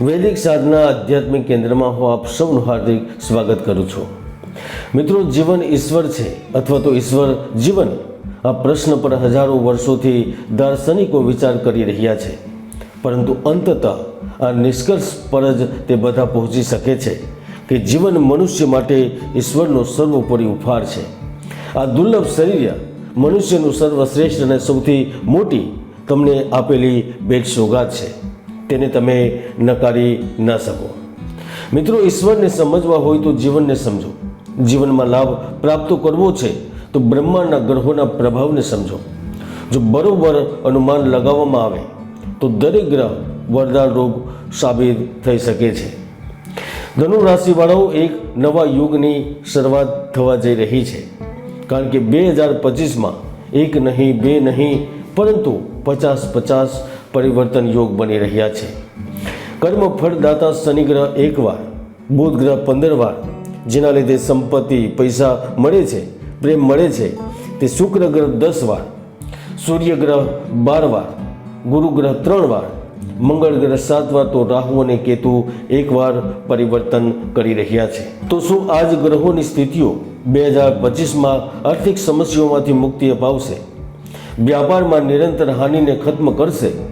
વૈદિક સાધના આધ્યાત્મિક કેન્દ્રમાં હું આપ સૌનું હાર્દિક સ્વાગત કરું છું. મિત્રો, જીવન ઈશ્વર છે અથવા તો ઈશ્વર જીવન આ પ્રશ્ન પર હજારો વર્ષોથી દાર્શનિકો વિચાર કરી રહ્યા છે. પરંતુ અંતતઃ આ નિષ્કર્ષ પર જ તે બધા પહોંચી શકે છે કે જીવન મનુષ્ય માટે ઈશ્વરનો સર્વોપરી ઉપહાર છે. આ દુર્લભ શરીર મનુષ્યનું સર્વશ્રેષ્ઠ અને સૌથી મોટી તમને આપેલી ભેટ સોગાદ છે. તેને તમે નકારી ન શકો. મિત્રો, ઈશ્વરને સમજવા હોય તો જીવનને સમજો. જીવનમાં લાભ પ્રાપ્ત કરવો છે તો બ્રહ્માંડના ગ્રહોના પ્રભાવને સમજો. જો બરોબર અનુમાન લગાવવામાં આવે, તો દરેક ગ્રહ વરદાન રોગ સાબિત થઈ શકે છે. ધનુ રાશિવાળાઓ એક નવા યુગની શરૂઆત થવા જઈ રહી છે. કારણ કે બે હજાર પચીસમાં એક નહીં, બે નહીં, પરંતુ પચાસ પચાસ પરિવર્તન યોગ બની રહ્યા છે. કર્મ ફળદાતા શનિ ગ્રહ એક વાર બુધ ગ્રહ પંદર વાર જેના લીધે સંપત્તિ, પૈસા મળે છે, પ્રેમ મળે છે, તે શુક્ર ગ્રહ દસ વાર સૂર્ય ગ્રહ બાર વાર ગુરુ ગ્રહ ત્રણ વાર મંગળ ગ્રહ સાત વાર તો રાહુ અને કેતુ એકવાર પરિવર્તન કરી રહ્યા છે. તો શું આ જ ગ્રહોની સ્થિતિઓ બે હજાર પચીસમાં આર્થિક સમસ્યાઓમાંથી મુક્તિ અપાવશે? વ્યાપારમાં નિરંતર હાનિને ખત્મ કરશે?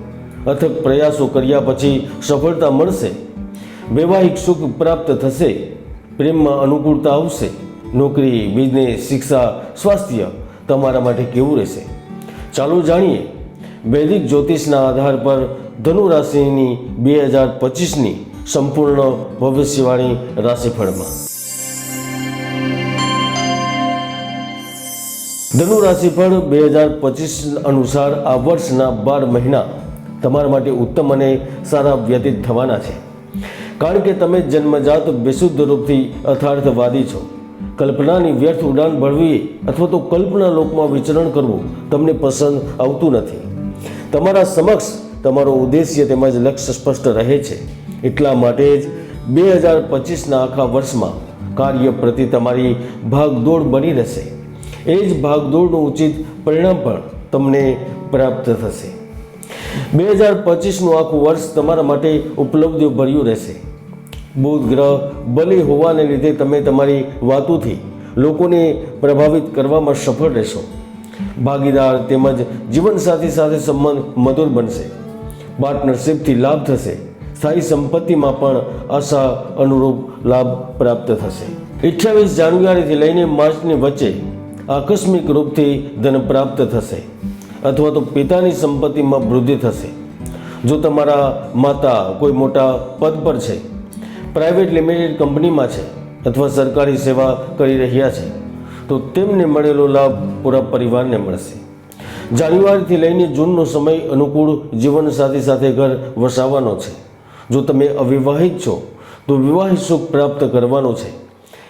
અથક પ્રયાસો કર્યા પછી સફળતા મળશે. વૈવાહિક સુખ પ્રાપ્ત થશે. પ્રેમમાં અનુકૂળતા આવશે. નોકરી બિઝનેસ શિક્ષા, સ્વાસ્થ્ય તમારા માટે કેવું રહેશે? ચાલો જાણીએ. વૈદિક જ્યોતિષના આધાર પર ધનુ રાશિની બે હજાર પચીસની સંપૂર્ણ ભવિષ્યવાણી રાશિફળમાં. ધનુ રાશિફળ બે હજાર પચીસ અનુસાર આ વર્ષના બાર મહિના તમારા માટે ઉત્તમ અને સારા વ્યતીત થવાના છે. કારણ કે તમે જન્મજાત વિશુદ્ધ રૂપથી અથાર્થવાદી છો. કલ્પનાની વ્યર્થ ઉડાન ભળવી અથવા તો કલ્પના લોકમાં વિચરણ કરવું તમને પસંદ આવતું નથી. તમારા સમક્ષ તમારો ઉદ્દેશ્ય તેમજ લક્ષ્ય સ્પષ્ટ રહે છે. એટલા માટે જ બે હજાર પચીસના આખા વર્ષમાં કાર્ય પ્રતિ તમારી ભાગદોડ બની રહેશે. એ જ ભાગદોડનું ઉચિત પરિણામ પણ તમને પ્રાપ્ત થશે. બે હજાર પચીસનું આખું વર્ષ તમારા માટે ઉપલબ્ધિઓ ભર્યું રહેશે. બુધ ગ્રહ બલી હોવાને લીધે તમે તમારી વાતોથી લોકોને પ્રભાવિત કરવામાં સફળ રહેશો. ભાગીદાર તેમજ જીવનસાથી સાથે સંબંધ મધુર બનશે. પાર્ટનરશિપથી લાભ થશે. સ્થાયી સંપત્તિમાં પણ આશા અનુરૂપ લાભ પ્રાપ્ત થશે. અઠ્યાવીસ જાન્યુઆરીથી લઈને માર્ચની વચ્ચે આકસ્મિક રૂપથી ધન પ્રાપ્ત થશે. અથવા તો પિતાની સંપત્તિમાં વૃદ્ધિ થશે. જો તમારા માતા કોઈ મોટા પદ પર છે, પ્રાઇવેટ લિમિટેડ કંપનીમાં છે અથવા સરકારી સેવા કરી રહ્યા છે, તો તેમને મળેલો લાભ પૂરા પરિવારને મળશે. જાન્યુઆરીથી લઈને જૂનનો સમય અનુકૂળ જીવનસાથી સાથે ઘર વસાવવાનો છે. જો તમે અવિવાહિત છો, તો વિવાહિત સુખ પ્રાપ્ત કરવાનો છે.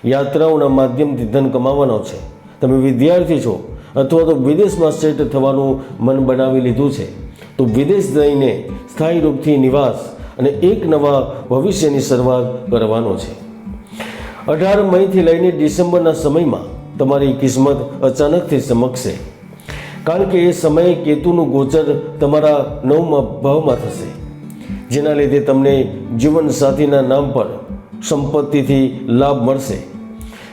યાત્રાઓના માધ્યમથી ધન કમાવાનો છે. તમે વિદ્યાર્થી છો અથવા તો વિદેશમાં સેટ થવાનું મન બનાવી લીધું છે. તો વિદેશ જઈને સ્થાયી રૂપથી નિવાસ અને એક નવા ભવિષ્યની શરૂઆત કરવાનો છે. અઢાર મઈથી લઈને ડિસેમ્બરના સમયમાં તમારી કિસ્મત અચાનકથી ચમકશે કારણ કે એ સમયે કેતુનું ગોચર તમારા નવમા ભાવમાં થશે. જેના લીધે તમને જીવનસાથીના નામ પર સંપત્તિથી લાભ મળશે.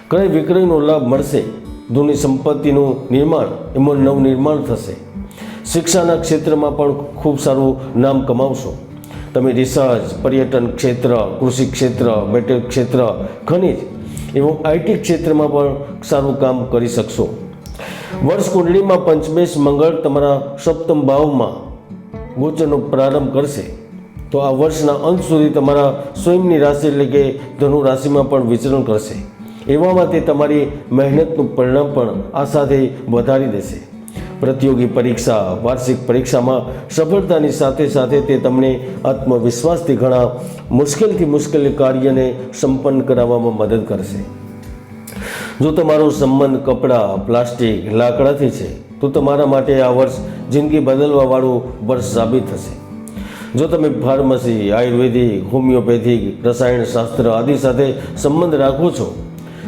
ક્રય વિક્રયનો લાભ મળશે. જૂની સંપત્તિનું નિર્માણ, એમાં નવનિર્માણ થશે. શિક્ષાના ક્ષેત્રમાં પણ ખૂબ સારું નામ કમાવશો. તમે રિસર્ચ, પર્યટન ક્ષેત્ર, કૃષિ ક્ષેત્ર મેટલ ક્ષેત્ર, ખનિજ એવું આઈટી ક્ષેત્રમાં પણ સારું કામ કરી શકશો. વર્ષ કુંડળીમાં પંચમેશ મંગળ તમારા સપ્તમ ભાવમાં ગોચરનો પ્રારંભ કરશે. તો આ વર્ષના અંત સુધી તમારા સ્વયંની રાશિ એટલે કે ધનુ રાશિમાં પણ વિચરણ કરશે. એવામાં તે તમારી મહેનતનું પરિણામ પણ આ સાથે વધારી દેશે. પ્રતિયોગી પરીક્ષા, વાર્ષિક પરીક્ષામાં સફળતાની સાથે સાથે તે તમને આત્મવિશ્વાસથી ઘણા મુશ્કેલથી મુશ્કેલ કાર્યને સંપન્ન કરાવવામાં મદદ કરશે. જો તમારો સંબંધ કપડાં, પ્લાસ્ટિક, લાકડાથી છે, તો તમારા માટે આ વર્ષ જિંદગી બદલવાવાળું વર્ષ સાબિત થશે. જો તમે ફાર્મસી, આયુર્વેદિક, હોમિયોપેથિક, રસાયણશાસ્ત્ર આદિ સાથે સંબંધ રાખો છો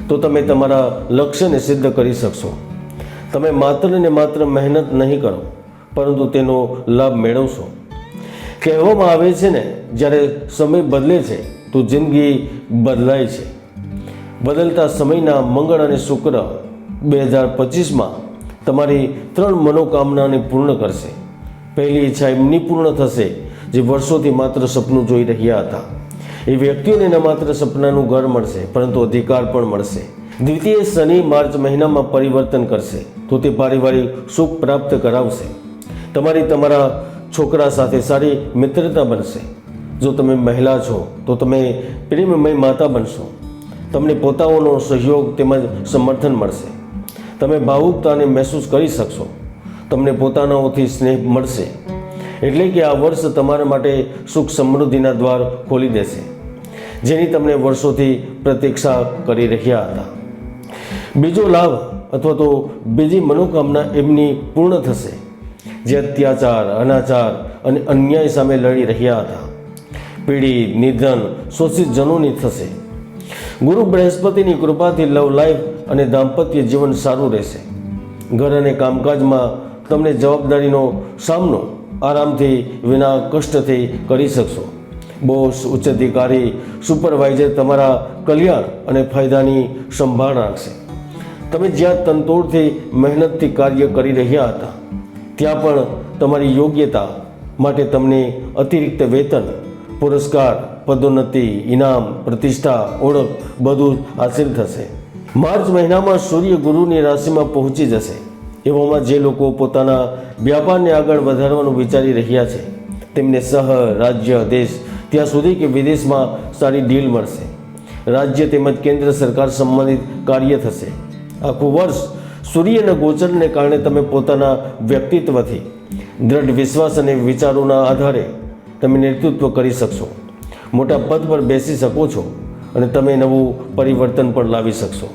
તો તમે તમારા લક્ષ્યને સિદ્ધ કરી શકશો. તમે માત્ર ને માત્ર મહેનત નહીં કરો, પરંતુ તેનો લાભ મેળવશો. કહેવામાં આવે છે ને, જ્યારે સમય બદલે છે, તો જિંદગી બદલાય છે. બદલતા સમયના મંગળ અને શુક્ર બે હજાર પચીસમાં તમારી ત્રણ મનોકામનાને પૂર્ણ કરશે. પહેલી ઈચ્છા એમની પૂર્ણ થશે, જે વર્ષોથી માત્ર સપનું જોઈ રહ્યા હતા. એ વ્યક્તિઓને ન માત્ર સપનાનું ઘર મળશે, પરંતુ અધિકાર પણ મળશે. દ્વિતીય શનિ માર્ચ મહિનામાં પરિવર્તન કરશે, તો તે પારિવારિક સુખ પ્રાપ્ત કરાવશે. તમારી તમારા છોકરા સાથે સારી મિત્રતા બનશે. જો તમે મહિલા છો, તો તમે પ્રેમમય માતા બનશો. તમને પોતાઓનો સહયોગ તેમજ સમર્થન મળશે. તમે ભાવુકતાને મહેસૂસ કરી શકશો. તમને પોતાનાઓથી સ્નેહ મળશે. એટલે કે આ વર્ષ તમારા માટે સુખ સમૃદ્ધિના દ્વાર ખોલી દેશે. જેની તમને વર્ષોથી પ્રતીક્ષા કરી રહ્યા હતા. બીજો લાભ અથવા તો બીજી મનોકામના એમની પૂર્ણ થશે. જે અત્યાચાર, અનાચાર અને અન્યાય સામે લડી રહ્યા હતા. પીડિત નિધન શોષિતજનોની થશે. ગુરુ બૃહસ્પતિની કૃપાથી લવ લાઈફ અને દાંપત્ય જીવન સારું રહેશે. ઘર અને કામકાજમાં તમને જવાબદારીનો સામનો આરામથી વિના કષ્ટથી કરી શકશો. બોસ ઉચ્ચ અધિકારી સુપરવાઇઝર તમારા કલ્યાણ અને ફાયદાની સંભાળ રાખશે. તમે જ્યાં તંતોડથી મહેનતથી કાર્ય કરી રહ્યા હતા, ત્યાં પણ તમારી યોગ્યતા માટે તમને અતિરિક્ત વેતન, પુરસ્કાર, પદોન્નતિ, ઇનામ, પ્રતિષ્ઠા, ઓળખ બધું હાસિલ થશે. માર્ચ મહિનામાં સૂર્ય ગુરુની રાશિમાં પહોંચી જશે. એવામાં જે લોકો પોતાના વ્યાપારને આગળ વધારવાનું વિચારી રહ્યા છે, તેમને શહેર રાજ્ય, દેશ ત્યાં સુધી કે વિદેશમાં સારી ડીલ મળશે. રાજ્ય તેમજ કેન્દ્ર સરકાર સંબંધિત કાર્ય થશે. આખું વર્ષ સૂર્યના ગોચરને કારણે તમે પોતાના વ્યક્તિત્વથી, દ્રઢ વિશ્વાસ અને વિચારોના આધારે તમે નેતૃત્વ કરી શકશો. મોટા પદ પર બેસી શકો છો અને તમે નવું પરિવર્તન પણ લાવી શકશો.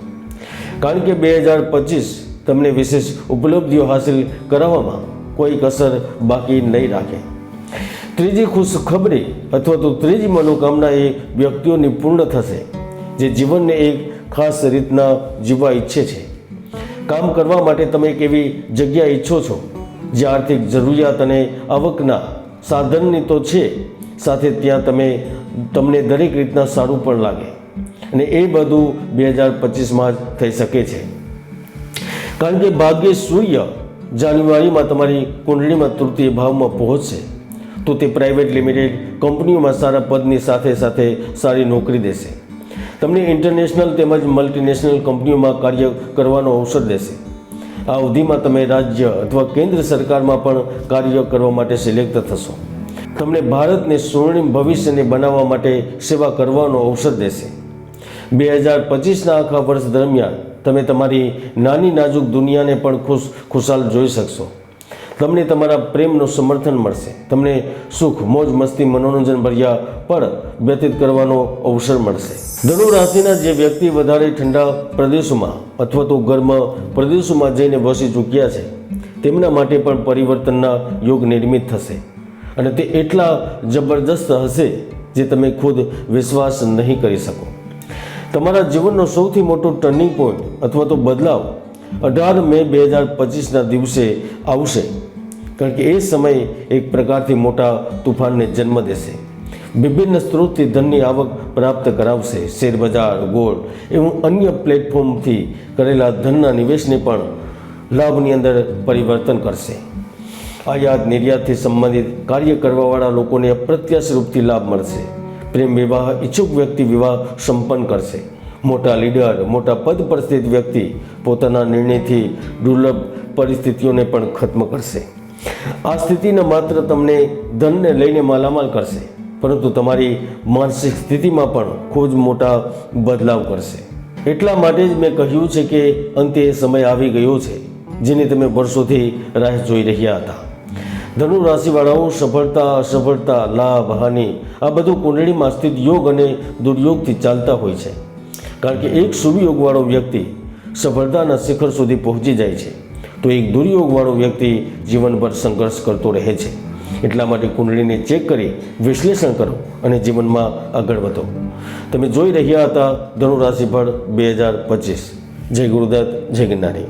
કારણ કે બે હજાર પચીસ તમને વિશેષ ઉપલબ્ધિઓ હાંસિલ કરાવવામાં કોઈ કસર બાકી નહીં રાખે. ત્રીજી ખુશખબરી અથવા તો ત્રીજી મનોકામના એ વ્યક્તિઓની પૂર્ણ થશે, જે જીવનને એક ખાસ રીતના જીવવા ઈચ્છે છે. કામ કરવા માટે તમે એક એવી જગ્યા ઈચ્છો છો જે આર્થિક જરૂરિયાત અને આવકના સાધનની તો છે, સાથે ત્યાં તમે, તમને દરેક રીતના સારું પણ લાગે. અને એ બધું બે હજાર પચીસમાં જ થઈ શકે છે. કારણ કે ભાગ્ય સૂર્ય જાન્યુઆરીમાં તમારી કુંડળીમાં તૃતીય ભાવમાં પહોંચશે. તો તે પ્રાઇવેટ લિમિટેડ કંપનીઓમાં સારા પદની સાથે સાથે સારી નોકરી દેશે. તમને ઇન્ટરનેશનલ તેમજ મલ્ટીનેશનલ કંપનીઓમાં કાર્ય કરવાનો અવસર દેશે. આ અવધિમાં તમે રાજ્ય અથવા કેન્દ્ર સરકારમાં પણ કાર્ય કરવા માટે સિલેક્ટ થશો. તમને ભારતને સ્વર્ણિમ ભવિષ્યને બનાવવા માટે સેવા કરવાનો અવસર દેશે. બે હજાર પચીસના આખા વર્ષ દરમિયાન તમે તમારી નાની નાજુક દુનિયાને પણ ખુશ ખુશાલ જોઈ શકશો. તમને તમારા પ્રેમનું સમર્થન મળશે. તમને સુખ, મોજ, મસ્તી, મનોરંજન ભર્યા પણ વ્યતીત કરવાનો અવસર મળશે. ધનુ રાશિના જે વ્યક્તિ વધારે ઠંડા પ્રદેશોમાં અથવા તો ગરમ પ્રદેશોમાં જઈને વસી ચૂક્યા છે, તેમના માટે પણ પરિવર્તનના યોગ નિર્મિત થશે. અને તે એટલા જબરદસ્ત હશે જે તમે ખુદ વિશ્વાસ નહીં કરી શકો. તમારા જીવનનો સૌથી મોટો ટર્નિંગ પોઈન્ટ અથવા તો બદલાવ અઢાર મે બે હજાર પચીસના દિવસે આવશે. કારણ કે એ સમયે એક પ્રકારથી મોટા તુફાનને જન્મ દેશે. વિભિન્ન સ્ત્રોતથી ધનની આવક પ્રાપ્ત કરાવશે. શેરબજાર, ગોળ એવું અન્ય પ્લેટફોર્મથી કરેલા ધનના નિવેશને પણ લાભની અંદર પરિવર્તન કરશે. આયાત નિર્યાતથી સંબંધિત કાર્ય કરવાવાળા લોકોને અપ્રત્યાશ રૂપથી લાભ મળશે. પ્રેમ વિવાહ, ઈચ્છુક વ્યક્તિ વિવાહ સંપન્ન કરશે. મોટા લીડર, મોટા પદ પર સ્થિત વ્યક્તિ પોતાના નિર્ણયથી દુર્લભ પરિસ્થિતિઓને પણ ખત્મ કરશે. આ સ્થિતિને માત્ર તમને ધનને લઈને માલામાલ કરશે, પરંતુ તમારી માનસિક સ્થિતિમાં પણ ખૂબ મોટા બદલાવ કરશે. એટલા માટે જ મેં કહ્યું છે કે અંતે સમય આવી ગયો છે, જેની તમે વર્ષોથી રાહ જોઈ રહ્યા હતા. ધનુ રાશિવાળાઓ, સફળતા, અસફળતા, લાભ, હાનિ, આ બધું કુંડળીમાં સ્થિત યોગ અને દુર્યોગથી ચાલતા હોય છે. કારણ કે એક સુવિયોગવાળો વ્યક્તિ સફળતાના શિખર સુધી પહોંચી જાય છે. તો એક દુર્યોગવાળો વ્યક્તિ જીવનભર સંઘર્ષ કરતો રહે છે. એટલા માટે કુંડળીને ચેક કરી વિશ્લેષણ કરો અને જીવનમાં આગળ વધો. તમે જોઈ રહ્યા હતા ધનુ પર બે હજાર પચીસ. જય ગુરુદત્ત, જય ગિરનારી.